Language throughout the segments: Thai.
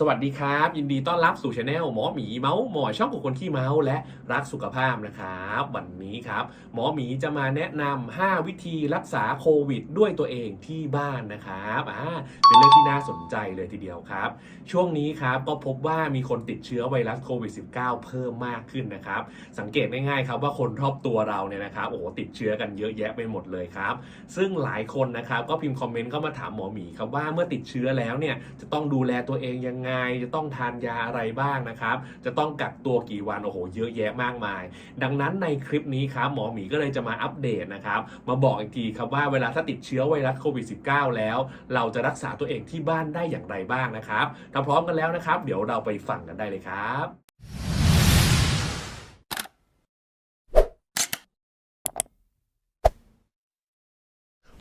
สวัสดีครับ ยินดีต้อนรับสู่ช anel หมอหมีเมาส์หมอช่องของคนขี้เมาส์และรักสุขภาพนะครับ วันนี้ครับ หมอหมีจะมาแนะนำ5วิธีรักษาโควิด ด้วยตัวเองที่บ้านนะครับอ่าเป็นเรื่องที่น่าสนใจเลยทีเดียวครับ ช่วงนี้ครับก็พบว่ามีคนติดเชื้อไวรัสโควิด -19 เพิ่มมากขึ้นนะครับ สังเกตง่ายๆครับว่าคนรอบตัวเราเนี่ยนะครับโอ้ติดเชื้อกันเยอะแยะไปหมดเลยครับ ซึ่งหลายคนนะครับก็พิมพ์คอมเมนต์เข้ามาถามหมอหมีครับว่าเมื่อติดเชื้อแล้วเนี่ยจะต้องดูแลตัวเองยังไงจะต้องทานยาอะไรบ้างนะครับ จะต้องกักตัวกี่วันโอ้โหเยอะแยะมากมาย ดังนั้นในคลิปนี้ครับหมอหมีก็เลยจะมาอัปเดตนะครับ มาบอกอีกทีครับว่าเวลาถ้าติดเชื้อไวรัสโควิด -19 แล้ว เราจะรักษาตัวเองที่บ้านได้อย่างไรบ้างนะครับถ้าพร้อมกันแล้วนะครับ เดี๋ยวเราไปฟังกันได้เลยครับ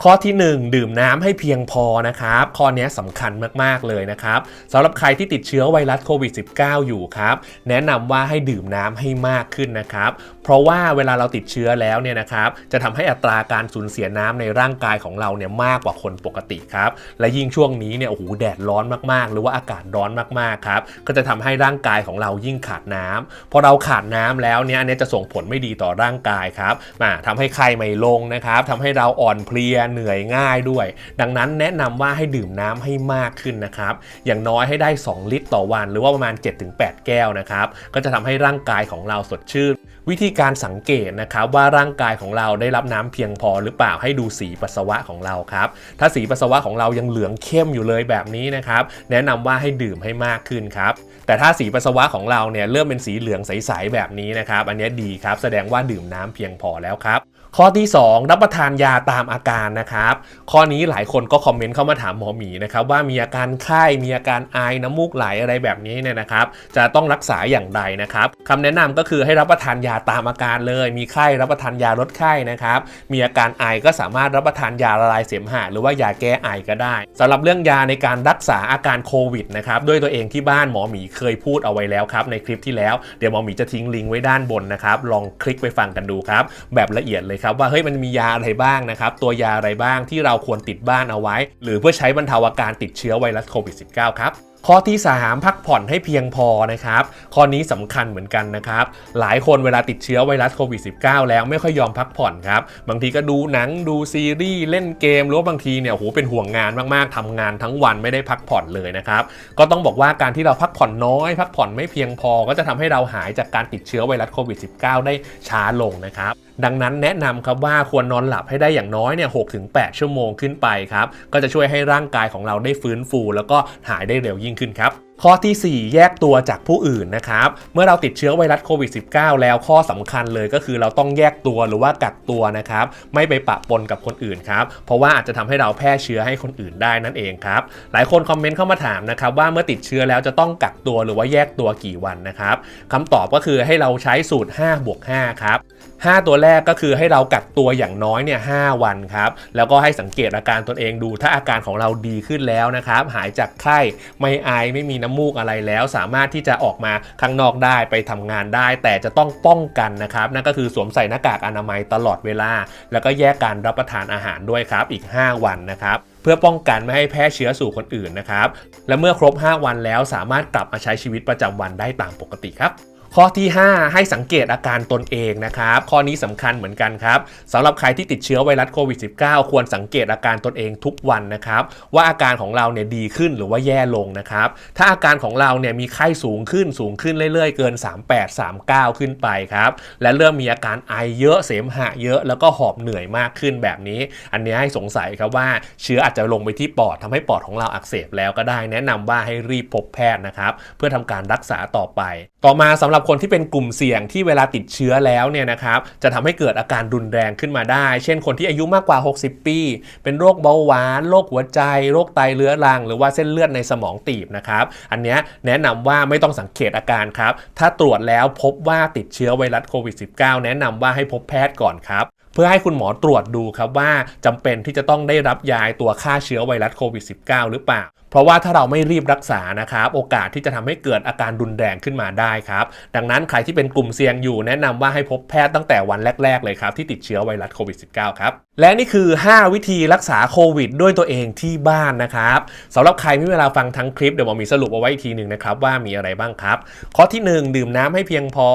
ข้อที่ 1 ดื่มน้ำให้เพียงพอนะครับ ข้อนี้สำคัญมากๆเลยนะครับสำหรับใครที่ติดเชื้อไวรัสโควิด -19 อยู่ครับแนะนำว่าให้ดื่มน้ำให้มากขึ้นนะครับ เพราะว่าเวลาเราติดเชื้อแล้วเนี่ยนะครับจะทำให้อัตราการสูญเสียน้ำในร่างกายของเราเนี่ยมากกว่าคนปกติครับและยิ่งช่วงนี้เนี่ยโอ้โหแดดร้อนมากๆ หรือว่าอากาศร้อนมากๆครับก็จะทำให้ร่างกายของเรายิ่งขาดน้ำพอเราขาดน้ำแล้วเนี่ยอันนี้จะส่งผลไม่ดีต่อร่างกายครับมาทำให้ไข้ไม่ลงนะครับทำให้เราอ่อนเพลียเหนื่อยง่ายด้วย ดังนั้นแนะนำว่าให้ดื่มน้ำให้มากขึ้นนะครับ อย่างน้อยให้ได้ 2 ลิตรต่อวัน หรือว่าประมาณ 7-8 แก้วนะครับ ก็จะทำให้ร่างกายของเราสดชื่น วิธีการสังเกตนะครับว่าร่างกายของเราได้รับน้ำเพียงพอหรือเปล่าให้ดูสีปัสสาวะของเราครับ ถ้าสีปัสสาวะของเรายังเหลืองเข้มอยู่เลยแบบนี้นะครับ แนะนำว่าให้ดื่มให้มากขึ้นครับ แต่ถ้าสีปัสสาวะของเราเนี่ยเริ่มเป็นสีเหลืองใสๆแบบนี้นะครับ อันนี้ดีครับ แสดงว่าดื่มน้ำเพียงพอแล้วครับ ข้อที่ 2 รับประทานยาตามอาการนะครับ ข้อนี้หลายคนก็คอมเมนต์เข้ามาถามหมอหมีนะครับว่ามีอาการไข้มีอาการไอน้ำมูกไหลอะไรแบบนี้เนี่ยนะครับ จะต้องรักษาอย่างไรนะครับคำแนะนำก็คือให้รับประทานยาตามอาการเลย มีไข้รับประทานยาลดไข้นะครับ มีอาการไอก็สามารถรับประทานยาละลายเสมหะหรือว่ายาแก้ไอก็ได้สำหรับเรื่องยาในการรักษาอาการโควิดนะครับด้วยตัวเองที่บ้านหมอหมีเคยพูดเอาไว้แล้วครับในคลิปที่แล้วเดี๋ยวหมอหมีจะทิ้งลิงก์ไว้ด้านบนนะครับลองคลิกไปฟังกันดูครับแบบละเอียดเลยครับว่าเฮ้ยมันมียาอะไรบ้างนะครับ ตัวยาอะไรบ้างที่เราควรติดบ้านเอาไว้ หรือเพื่อใช้บรรเทาอาการติดเชื้อไวรัสโควิด -19 ครับข้อที่ 3 พักผ่อนให้เพียงพอนะครับ ข้อนี้สำคัญเหมือนกันนะครับ หลายคนเวลาติดเชื้อไวรัสโควิด -19 แล้วไม่ค่อยยอมพักผ่อนครับ บางทีก็ดูหนังดูซีรีส์เล่นเกมหรือว่าบางทีเนี่ยโหเป็นห่วงงานมากๆทำงานทั้งวันไม่ได้พักผ่อนเลยนะครับ ก็ต้องบอกว่าการที่เราพักผ่อนน้อย พักผ่อนไม่เพียงพอก็จะทำให้เราหายจากการติดเชื้อไวรัสโควิด -19 ได้ช้าลงนะครับดังนั้นแนะนำครับว่าควรนอนหลับให้ได้อย่างน้อยเนี่ย6-8ชั่วโมงขึ้นไปครับ ก็จะช่วยให้ร่างกายของเราได้ฟื้นฟู แล้วก็หายได้เร็วยิ่งขึ้นครับ ข้อทีสี่ 4 แยกตัวจากผู้อื่นนะครับ เมื่อเราติดเชื้อไวรัสโควิด -19 แล้วข้อสำคัญเลยก็คือเราต้องแยกตัวหรือว่ากักตัวนะครับ ไม่ไปปะปนกับคนอื่นครับ เพราะว่าอาจจะทำให้เราแพร่เชื้อให้คนอื่นได้นั่นเองครับ หลายคนคอมเมนต์เข้ามาถามนะครับว่าเมื่อติดเชื้อแล้วจะต้องกักตัวหรือว่าแยกตัวกี่วันนะครับคำตอบก็คือให้เราใช้สูตร5บวก5ครับ5 ตัวแรกก็คือให้เรากักตัวอย่างน้อยเนี่ย5วันครับ แล้วก็ให้สังเกตอาการตนเองดูถ้าอาการของเราดีขึ้นแล้วนะครับหายจากไข้ไม่ไอไม่มีน้ำมูกอะไรแล้ว สามารถที่จะออกมาข้างนอกได้ไปทำงานได้ แต่จะต้องป้องกันนะครับนั่นก็คือสวมใส่หน้ากากอนามัยตลอดเวลา แล้วก็แยกการรับประทานอาหารด้วยครับอีก 5 วันนะครับเพื่อป้องกันไม่ให้แพร่เชื้อสู่คนอื่นนะครับ และเมื่อครบ 5 วันแล้วสามารถกลับมาใช้ชีวิตประจำวันได้ตามปกติครับ ข้อที่ 5 ให้สังเกตอาการตนเองนะครับ ข้อนี้สำคัญเหมือนกันครับสำหรับใครที่ติดเชื้อไวรัสโควิด -19 ควรสังเกตอาการตนเองทุกวันนะครับ ว่าอาการของเราเนี่ยดีขึ้นหรือว่าแย่ลงนะครับ ถ้าอาการของเราเนี่ยมีไข้สูงขึ้นสูงขึ้นเรื่อยๆ เกิน 38 39 ขึ้นไปครับ และเริ่มมีอาการไอเยอะเสมหะเยอะแล้วก็หอบเหนื่อยมากขึ้นแบบนี้ อันนี้ให้สงสัยครับว่าเชื้ออาจจะลงไปที่ปอดทำให้ปอดของเราอักเสบแล้วก็ได้แนะนำว่าให้รีบพบแพทย์นะครับเพื่อทำการรักษาต่อไป ต่อมาสำหรับคนที่เป็นกลุ่มเสี่ยงที่เวลาติดเชื้อแล้วเนี่ยนะครับจะทำให้เกิดอาการรุนแรงขึ้นมาได้ เช่นคนที่อายุมากกว่า 60 ปี เป็นโรคเบาหวาน โรคหัวใจ โรคไตเรื้อรัง หรือว่าเส้นเลือดในสมองตีบนะครับ อันนี้แนะนำว่าไม่ต้องสังเกตอาการครับ ถ้าตรวจแล้วพบว่าติดเชื้อไวรัสโควิด -19 แนะนำว่าให้พบแพทย์ก่อนครับเพื่อให้คุณหมอตรวจดูครับว่าจำเป็นที่จะต้องได้รับยาตัวฆ่าเชื้อไวรัสโควิด -19 หรือเปล่า เพราะว่าถ้าเราไม่รีบรักษานะครับโอกาสที่จะทำให้เกิดอาการรุนแรงขึ้นมาได้ครับดังนั้นใครที่เป็นกลุ่มเสี่ยงอยู่แนะนำว่าให้พบแพทย์ตั้งแต่วันแรก ๆ เลยครับที่ติดเชื้อไวรัสโควิด -19 ครับและนี่คือ 5 วิธีรักษาโควิด ด้วยตัวเองที่บ้านนะครับสำหรับใครไม่มีเวลาฟังทั้งคลิปเดี๋ยวหมอมีสรุปเอาไว้อีกทีหนึ่งนะครับว่ามีอะไรบ้างครับ ข้อที่ 1 ดื่มน้ำให้เพียงพอ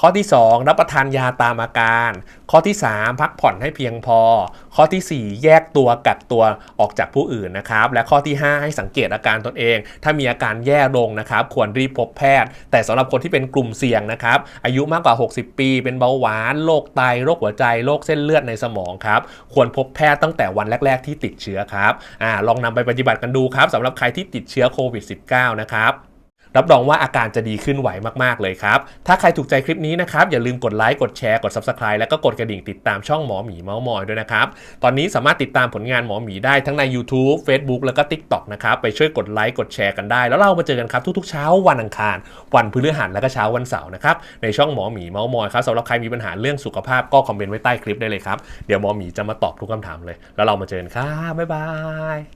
ข้อที่ 2 รับประทานยาตามอาการ ข้อที่ 3 พักผ่อนให้เพียงพอ ข้อทีสี่4 แยกตัวกักตัวออกจากผู้อื่นนะครับและข้อที่ 5 ให้สังเกตอาการตนเอง ถ้ามีอาการแย่ลงนะครับ ควรรีบพบแพทย์ แต่สำหรับคนที่เป็นกลุ่มเสี่ยงนะครับ อายุมากกว่า 60 ปี เป็นเบาหวาน โรคไต โรคหัวใจ โรคเส้นเลือดในสมองครับ ควรพบแพทย์ตั้งแต่วันแรก ๆ ที่ติดเชื้อครับ อ่า ลองนำไปปฏิบัติกันดูครับสำหรับใครที่ติดเชื้อโควิด -19 นะครับ รับรองว่าอาการจะดีขึ้นไหวมากๆเลยครับ ถ้าใครถูกใจคลิปนี้นะครับ อย่าลืมกดไลค์ กดแชร์ กด Subscribe แล้วก็กดกระดิ่งติดตามช่องหมอหมีเมาส์มอยด้วยนะครับ ตอนนี้สามารถติดตามผลงานหมอหมีได้ทั้งใน YouTube Facebook แล้วก็ TikTok นะครับ ไปช่วยกดไลค์ กดแชร์กันได้ แล้วเรามาเจอกันครับทุกๆเช้าวันอังคาร วันพฤหัสแล้วก็เช้าวันเสาร์นะครับในช่องหมอหมีเมาส์มอยครับสำหรับใครมีปัญหาเรื่องสุขภาพก็คอมเมนต์ไว้ใต้คลิปได้เลยครับเดี๋ยวหมอหมีจะมาตอบทุกคำถามเลย แล้วเรามาเจอกันครับบ๊ายบาย